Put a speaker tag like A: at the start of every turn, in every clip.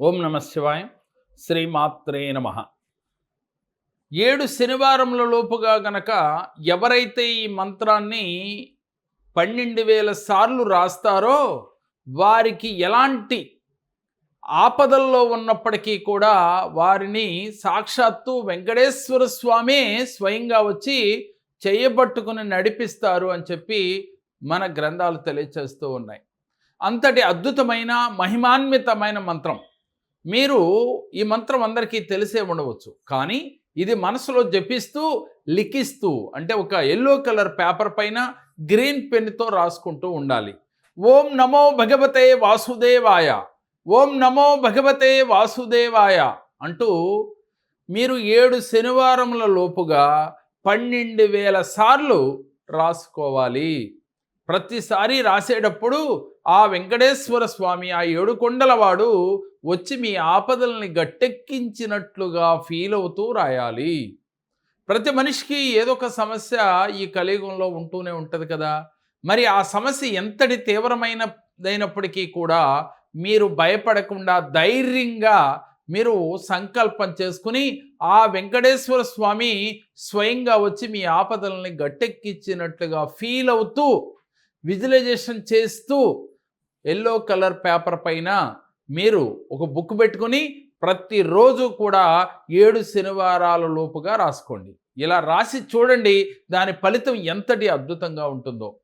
A: ఓం నమ శివాయ శ్రీమాత్రే నమ. ఏడు శనివారముల లోపుగా గనక ఎవరైతే ఈ మంత్రాన్ని పన్నెండు వేల సార్లు రాస్తారో వారికి ఎలాంటి ఆపదల్లో ఉన్నప్పటికీ కూడా వారిని సాక్షాత్తు వెంకటేశ్వర స్వామి స్వయంగా వచ్చి చేయబట్టుకుని నడిపిస్తారు అని చెప్పి మన గ్రంథాలు తెలియచేస్తూ ఉన్నాయి. అంతటి అద్భుతమైన మహిమాన్వితమైన మంత్రం. మీరు ఈ మంత్రం అందరికీ తెలిసే ఉండవచ్చు. కానీ ఇది మనసులో జపిస్తూ లిఖిస్తూ అంటే ఒక ఎల్లో కలర్ పేపర్ పైన గ్రీన్ పెన్తో రాసుకుంటూ ఉండాలి. ఓం నమో భగవతే వాసుదేవాయ ఓం నమో భగవతే వాసుదేవాయ అంటూ మీరు ఏడు శనివారముల లోపుగా పన్నెండు వేల సార్లు రాసుకోవాలి. ప్రతిసారి రాసేటప్పుడు ఆ వెంకటేశ్వర స్వామి ఆ ఏడు కొండలవాడు వచ్చి మీ ఆపదల్ని గట్టెక్కించినట్లుగా ఫీల్ అవుతూ రాయాలి. ప్రతి మనిషికి ఏదో ఒక సమస్య ఈ కలియుగంలో ఉంటూనే ఉంటుంది కదా. మరి ఆ సమస్య ఎంతటి తీవ్రమైనదైనప్పటికీ కూడా మీరు భయపడకుండా ధైర్యంగా మీరు సంకల్పం చేసుకుని ఆ వెంకటేశ్వర స్వామి స్వయంగా వచ్చి మీ ఆపదల్ని గట్టెక్కించినట్లుగా ఫీల్ అవుతూ విజువలైజేషన్ చేస్తూ ఎల్లో కలర్ పేపర్ పైన మీరు ఒక బుక్ పెట్టుకుని ప్రతిరోజు కూడా ఏడు శనివారాల లోపుగా రాసుకోండి. ఇలా రాసి చూడండి దాని ఫలితం ఎంతటి అద్భుతంగా ఉంటుందో.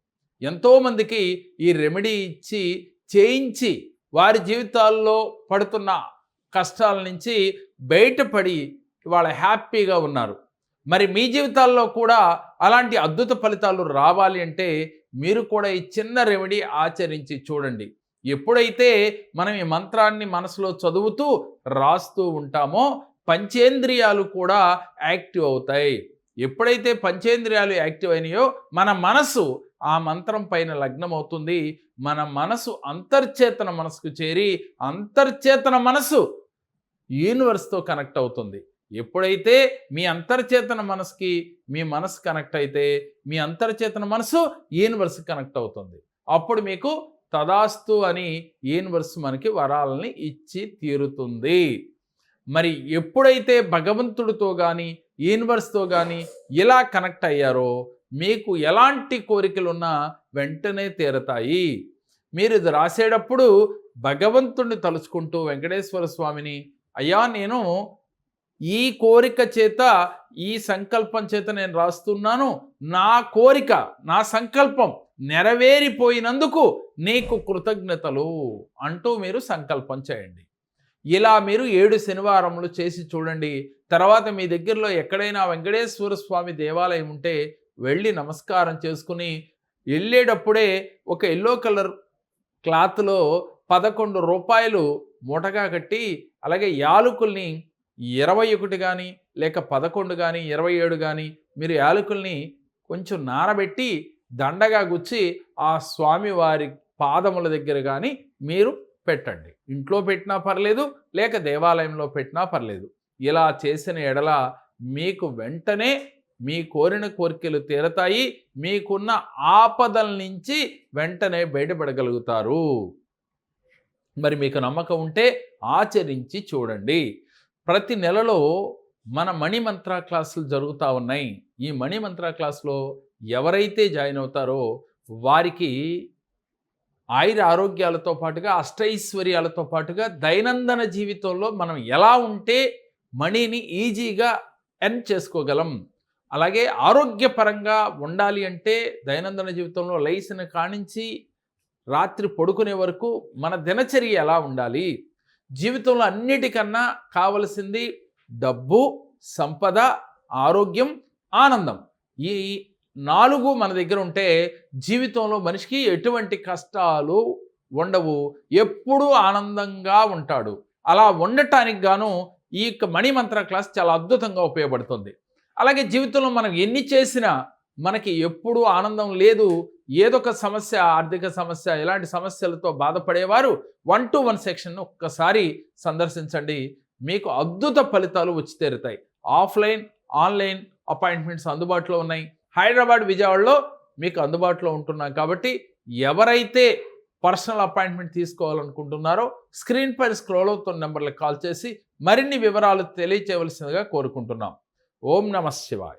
A: ఎంతోమందికి ఈ రెమెడీ ఇచ్చి చేయించి వారి జీవితాల్లో పడుతున్న కష్టాల నుంచి బయటపడి వాళ్ళ హ్యాపీగా ఉన్నారు. మరి మీ జీవితాల్లో కూడా అలాంటి అద్భుత ఫలితాలు రావాలి అంటే మీరు కూడా ఈ చిన్న రెమెడీ ఆచరించి చూడండి. ఎప్పుడైతే మనం ఈ మంత్రాన్ని మనసులో చదువుతూ రాస్తూ ఉంటామో పంచేంద్రియాలు కూడా యాక్టివ్ అవుతాయి. ఎప్పుడైతే పంచేంద్రియాలు యాక్టివ్ అయినాయో మన మనసు ఆ మంత్రం పైన లగ్నం అవుతుంది మన మనసు అంతర్చేతన మనసుకు చేరి అంతర్చేతన మనసు యూనివర్స్తో కనెక్ట్ అవుతుంది. ఎప్పుడైతే మీ అంతర్చేతన మనసుకి మీ మనసు కనెక్ట్ అయితే మీ అంతర్చేతన మనసు యూనివర్స్కి కనెక్ట్ అవుతుంది. అప్పుడు మీకు తదాస్తు అని యూనివర్స్ మనకి వరాలని ఇచ్చి తీరుతుంది. మరి ఎప్పుడైతే భగవంతుడితో కానీ యూనివర్స్తో కానీ ఇలా కనెక్ట్ అయ్యారో మీకు ఎలాంటి కోరికలున్నా వెంటనే తీరతాయి. మీరు ఇది రాసేటప్పుడు భగవంతుణ్ణి తలుచుకుంటూ వెంకటేశ్వర స్వామిని అయ్యా నేను ఈ కోరిక చేత ఈ సంకల్పం చేత నేను రాస్తున్నాను. నా కోరిక నా సంకల్పం నెరవేరిపోయినందుకు నీకు కృతజ్ఞతలు అంటూ మీరు సంకల్పం చేయండి. ఇలా మీరు ఏడు శనివారములు చేసి చూడండి. తర్వాత మీ దగ్గరలో ఎక్కడైనా వెంకటేశ్వర స్వామి దేవాలయం ఉంటే వెళ్ళి నమస్కారం చేసుకుని వెళ్ళేటప్పుడే ఒక ఎల్లో కలర్ క్లాత్లో పదకొండు రూపాయలు మూటగా కట్టి అలాగే యాలకుల్ని ఇరవై ఒకటి కానీ లేక పదకొండు కానీ ఇరవై ఏడు కానీ మీరు యాలకుల్ని కొంచెం నానబెట్టి దండగా గుచ్చి ఆ స్వామివారి పాదముల దగ్గర కానీ మీరు పెట్టండి. ఇంట్లో పెట్టినా పర్లేదు లేక దేవాలయంలో పెట్టినా పర్లేదు. ఇలా చేసిన ఎడల మీకు వెంటనే మీ కోరిన కోరికలు తీరతాయి మీకున్న ఆపదల నుంచి వెంటనే బయటపడగలుగుతారు. మరి మీకు నమ్మకం ఉంటే ఆచరించి చూడండి. ప్రతి నెలలో మన మణి మంత్ర క్లాసులు జరుగుతూ ఉన్నాయి. ఈ మణి మంత్ర క్లాస్లో ఎవరైతే జాయిన్ అవుతారో వారికి ఆయుర ఆరోగ్యాలతో పాటుగా అష్టైశ్వర్యాలతో పాటుగా దైనందిన జీవితంలో మనం ఎలా ఉంటే మనీని ఈజీగా ఎర్న్ చేసుకోగలం. అలాగే ఆరోగ్యపరంగా ఉండాలి అంటే దైనందిన జీవితంలో లైసిన కానించి రాత్రి పడుకునే వరకు మన దినచర్య ఎలా ఉండాలి? జీవితంలో అన్నిటికన్నా కావలసింది డబ్బు సంపద ఆరోగ్యం ఆనందం. ఈ నాలుగు మన దగ్గర ఉంటే జీవితంలో మనిషికి ఎటువంటి కష్టాలు ఉండవు. ఎప్పుడూ ఆనందంగా ఉంటాడు. అలా ఉండటానికి గాను ఈ యొక్క మణి మంత్ర క్లాస్ చాలా అద్భుతంగా ఉపయోగపడుతుంది. అలాగే జీవితంలో మనం ఎన్ని చేసినా మనకి ఎప్పుడూ ఆనందం లేదు. ఏదొక సమస్య ఆర్థిక సమస్య ఇలాంటి సమస్యలతో బాధపడేవారు వన్ టు వన్ సెక్షన్ను ఒక్కసారి సందర్శించండి. మీకు అద్భుత ఫలితాలు వచ్చి తీరుతాయి. ఆఫ్లైన్ ఆన్లైన్ అపాయింట్మెంట్స్ అందుబాటులో ఉన్నాయి. హైదరాబాద్ విజయవాడలో మీకు అందుబాటులో ఉంటున్నాం కాబట్టి ఎవరైతే పర్సనల్ అపాయింట్మెంట్ తీసుకోవాలనుకుంటున్నారో స్క్రీన్ పై స్క్రోల్ అవుతున్న నెంబర్లకు కాల్ చేసి మరిన్ని వివరాలు తెలియచేయవలసిందిగా కోరుకుంటున్నాం. ఓం నమ శివాయ్.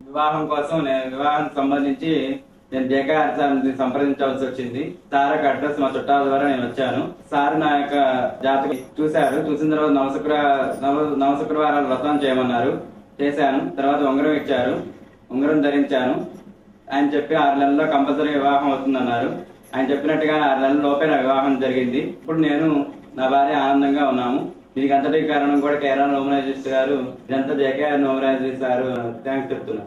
B: వివాహం కోసం వివాహం సంబంధించి నేను జేకేఆర్ సార్ని సంప్రదించాల్సి వచ్చింది. సార్ యొక్క అడ్రస్ మా చుట్టాల ద్వారా నేను వచ్చాను. సార్ నా యొక్క జాతకం చూశారు. చూసిన తర్వాత నవశుక్ర నవ నవశుక్రవారాలు వ్రతం చేయమన్నారు. చేశాను. తర్వాత ఉంగరం ఇచ్చారు. ఉంగరం ధరించాను. ఆయన చెప్పి ఆరు నెలల్లో కంపల్సరీ వివాహం అవుతుందన్నారు. ఆయన చెప్పినట్టుగా ఆరు నెలల లోపే నా వివాహం జరిగింది. ఇప్పుడు నేను నా భార్య ఆనందంగా ఉన్నాము. దీనికి అంతటి కారణం కూడా కేరళ నోమరాజేష్ గారు. ఇదంతా జేకేఆర్ నోమరాజేష్ గారు థ్యాంక్స్ చెప్తున్నాను